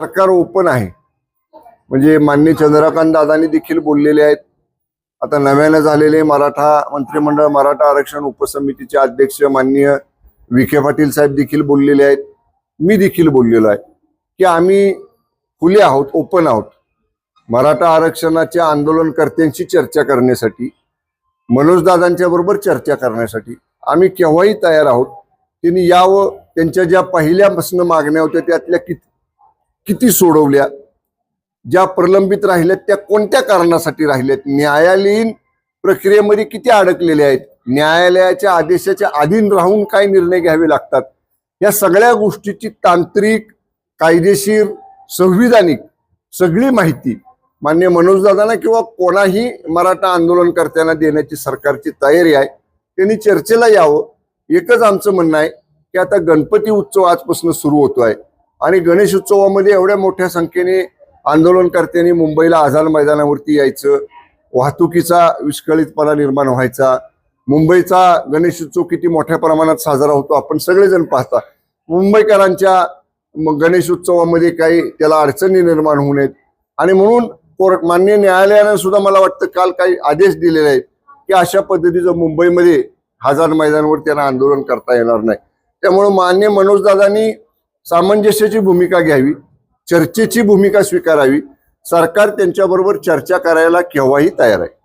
सरकार ओपन आहे. म्हणजे मान्य चंद्रकांत दादांनी देखील बोललेले आहेत. आता नव्यानं झालेले मराठा मंत्रिमंडळ मराठा आरक्षण उपसमितीचे अध्यक्ष माननीय विखे पाटील साहेब देखील बोललेले आहेत. मी देखील बोललेलो आहे की आम्ही खुले आहोत ओपन आहोत. मराठा आरक्षणाच्या आंदोलनकर्त्यांशी चर्चा करण्यासाठी मनोजदादांच्या बरोबर चर्चा करण्यासाठी आम्ही केव्हाही तयार आहोत. त्यांनी यावं त्यांच्या ज्या पहिल्यापासून मागण्या होत्या त्यातल्या किती किती सोडवल्या? ज्या प्रलंबित राहिल्यात त्या कोणत्या कारणासाठी राहिल्यात? न्यायालयीन प्रक्रियेमध्ये किती अडकलेल्या आहेत? न्यायालयाच्या आदेशाच्या अधीन राहून काय निर्णय घ्यावे लागतात? या सगळ्या गोष्टीची तांत्रिक कायदेशीर संविधानिक सगळी माहिती मान्य मनोजदादांना किंवा कोणाही मराठा आंदोलनकर्त्यांना देण्याची सरकारची तयारी आहे. त्यांनी चर्चेला यावं. एकच आमचं म्हणणं आहे की आता गणपती उत्सव आजपासून सुरू होतो आहे आणि गणेश उत्सवामध्ये एवढ्या मोठ्या संख्येने आंदोलनकर्त्यांनी मुंबईला आझाद मैदानावरती यायचं वाहतुकीचा विस्कळीतपणा निर्माण व्हायचा मुंबईचा गणेश उत्सव किती मोठ्या प्रमाणात साजरा होतो आपण सगळेजण पाहता. मुंबईकरांच्या गणेश उत्सवामध्ये काही त्याला अडचणी निर्माण होऊ नयेत. आणि म्हणून कोर्ट मान्य न्यायालयानं सुद्धा मला वाटतं काल काही आदेश दिलेले आहेत की अशा पद्धतीचं मुंबईमध्ये हजार मैदानावर त्यांना आंदोलन करता येणार नाही. त्यामुळं मान्य मनोजदादांनी सामंजस्याची भूमिका घ्यावी चर्चेची भूमिका स्वीकारावी सरकार त्यांच्याबरोबर चर्चा करायला केव्हाही तयार आहे.